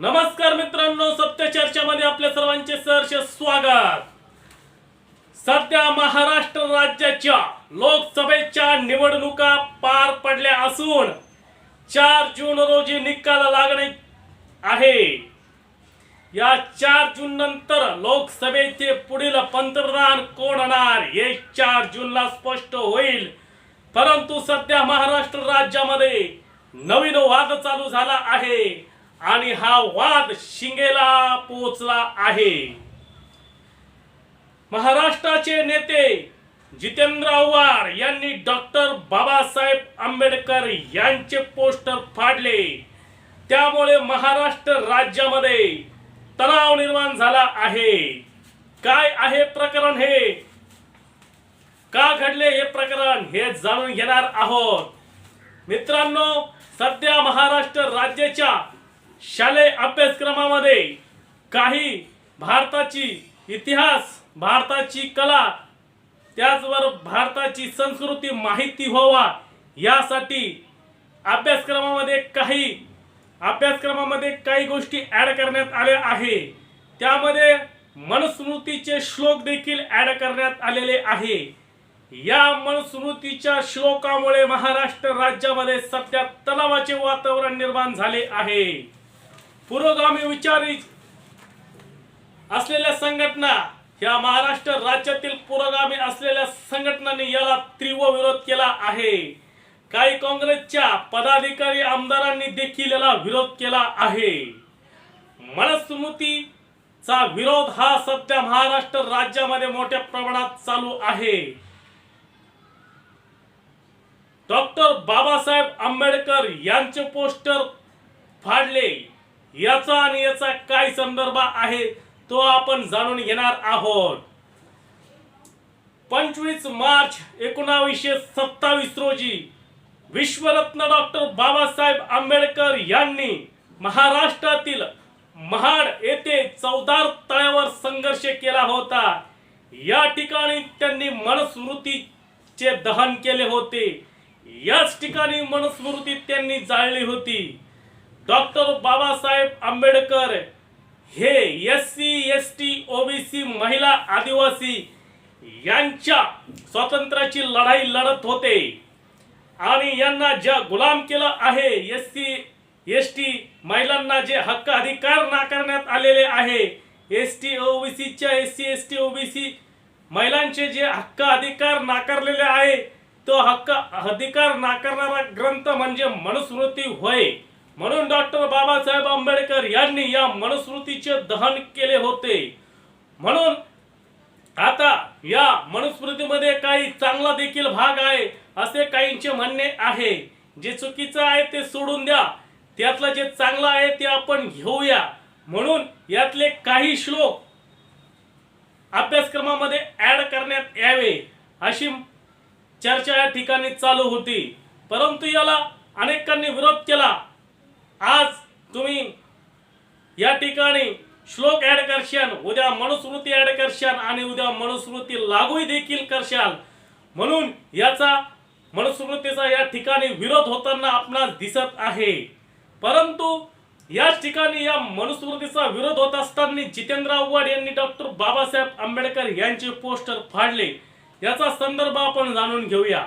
नमस्कार मित्रांनो सत्य चर्चेमध्ये आपल्या सर्वांचे सहर्ष स्वागत. सध्या महाराष्ट्र राज्याच्या लोकसभेच्या निवडणुका पार पडल्या असून चार जून रोजी निकाल लागणे आहे. या चार जून नंतर लोकसभेचे पुढील पंतप्रधान कोण होणार हे चार जूनला स्पष्ट होईल. परंतु सध्या महाराष्ट्र राज्यामध्ये नवीन वाद चालू झाला आहे. आणि हा वाद शिंगेला पोचला आहे. महाराष्ट्राचे नेते जितेंद्र आव्हाड यांनी डॉक्टर बाबासाहेब आंबेडकर यांचे पोस्टर फाडले. त्यामुळे महाराष्ट्र राज्यामध्ये तणाव निर्माण झाला आहे. काय आहे प्रकरण हे? का घडले हे प्रकरण हे जाणून घेणार आहोत. मित्रांनो सध्या महाराष्ट्र राज्याच्या शालेय अभ्यासक्रमामध्ये काही भारताची इतिहास भारताची कला त्याचबरोबर भारताची संस्कृती माहिती व्हावा यासाठी अभ्यासक्रमामध्ये काही अभ्यासक्रमामध्ये काही गोष्टी ॲड करण्यात आल्या आहे. त्यामध्ये मनुस्मृतीचे श्लोक देखील ॲड करण्यात आलेले आहे. या मनुस्मृतीच्या श्लोकामुळे महाराष्ट्र राज्यामध्ये सध्या तलावाचे वातावरण निर्माण झाले आहे. पुरोगामी विचारी असलेल्या संघटना या महाराष्ट्र राज्यातील पुरोगामी असलेल्या संघटनांनी याला तीव्र विरोध केला आहे. काही काँग्रेसच्या पदाधिकारी आमदारांनी देखील याला विरोध केला आहे. मनस्मृतीचा विरोध हा सध्या महाराष्ट्र राज्यामध्ये मोठ्या प्रमाणात चालू आहे. डॉक्टर बाबासाहेब आंबेडकर यांचे पोस्टर फाडले. याचा आणि याचा काय संदर्भ आहे तो आपण जाणून घेणार आहोत. पंचवीस मार्च एकोणावीसशे सत्तावीस रोजी विश्वरत्न डॉक्टर बाबासाहेब आंबेडकर यांनी महाराष्ट्रातील महाड येथे चौदार तळ्यावर संघर्ष केला होता. या ठिकाणी त्यांनी मनस्मृतीचे दहन केले होते. याच ठिकाणी मनुस्मृती त्यांनी जाळली होती. डॉक्टर बाबासाहेब आंबेडकर हे S C S T OBC महिला आदिवासी यांच्या स्वातंत्र्याची लढाई लढत होते. आणि यांना ज्या गुलाम केलं आहे एस सी एस टी महिलांना जे हक्क अधिकार नाकारण्यात आलेले आहे S T ओबीसीच्या S C S T OBC महिलांचे जे हक्क अधिकार नाकारलेले आहे तो हक्क अधिकार नाकारणारा ग्रंथ म्हणजे मनुस्मृती होय. म्हणून डॉक्टर बाबासाहेब आंबेडकर यांनी या मनुस्मृतीचे दहन केले होते. म्हणून आता या मनुस्मृतीमध्ये काही चांगला देखील भाग आहे असे काहींचे म्हणणे आहे. जे चुकीचं आहे ते सोडून द्या. त्यातलं जे चांगलं आहे ते आपण घेऊया. म्हणून यातले काही श्लोक अभ्यासक्रमामध्ये ऍड करण्यात यावे अशी चर्चा या ठिकाणी चालू होती. परंतु याला अनेकांनी विरोध केला. आज तुम्ही या ठिकाणी श्लोक ऍड करशाल उद्या मनुस्मृती ॲड करशाल आणि उद्या मनुस्मृती लागू देखील करशाल. म्हणून याचा मनुस्मृतीचा या ठिकाणी विरोध होताना आपणास दिसत आहे. परंतु याच ठिकाणी या मनुस्मृतीचा विरोध होत असताना जितेंद्र आव्हाड यांनी डॉक्टर बाबासाहेब आंबेडकर यांचे पोस्टर फाडले. याचा संदर्भ आपण जाणून घेऊया.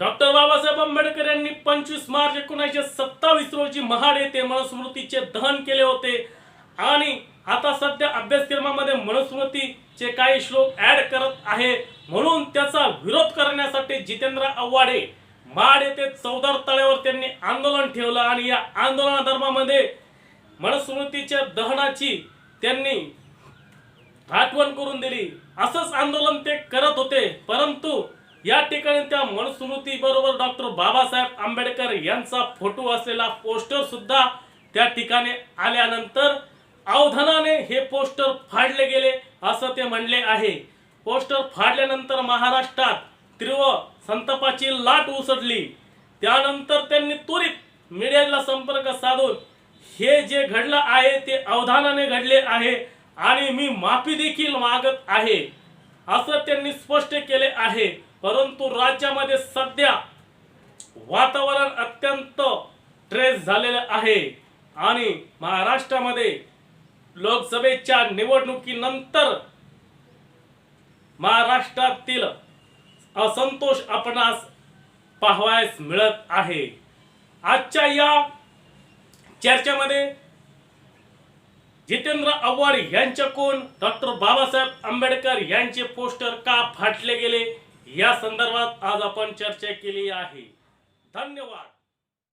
डॉक्टर बाबासाहेब आंबेडकर यांनी पंचवीस मार्च एकोणीसशे सत्तावीस रोजी महाड येथे मनुस्मृतीचे दहन केले होते. आणि आता सध्या अभ्यासक्रमामध्ये मनुस्मृतीचे काही श्लोक ऍड करत आहे. म्हणून त्याचा विरोध करण्यासाठी जितेंद्र आव्हाडे महाड येथे चौदार तळ्यावर त्यांनी आंदोलन ठेवलं. आणि या आंदोलनाधर्मामध्ये मनुस्मृतीच्या दहनाची त्यांनी आठवण करून दिली. असंच आंदोलन ते करत होते. परंतु या ठिकाणी त्या मनुस्मृती बरोबर डॉक्टर बाबासाहेब आंबेडकर यांचा फोटो असलेला पोस्टर सुद्धा त्या ठिकाणी आल्यानंतर अवधानाने हे पोस्टर फाडले गेले असं ते म्हणले आहे. पोस्टर फाडल्यानंतर महाराष्ट्रात तीव्र संतापाची लाट उसडली त्यानंतर त्यांनी त्वरित मीडियाला संपर्क साधून हे जे घडलं आहे ते अवधानाने घडले आहे आणि मी माफी देखील मागत आहे असं त्यांनी स्पष्ट केले आहे. परंतु राज्यामध्ये सध्या वातावरण अत्यंत ट्रेस झालेलं आहे. आणि महाराष्ट्रामध्ये लोकसभेच्या निवडणुकीनंतर महाराष्ट्रातील असंतोष आपणास पाहावयास मिळत आहे. आजच्या या चर्चेमध्ये जितेंद्र आव्हाड यांच्याकडून डॉक्टर बाबासाहेब आंबेडकर यांचे पोस्टर का फाटले गेले? या संदर्भात आज आपण चर्चा केली आहे. धन्यवाद.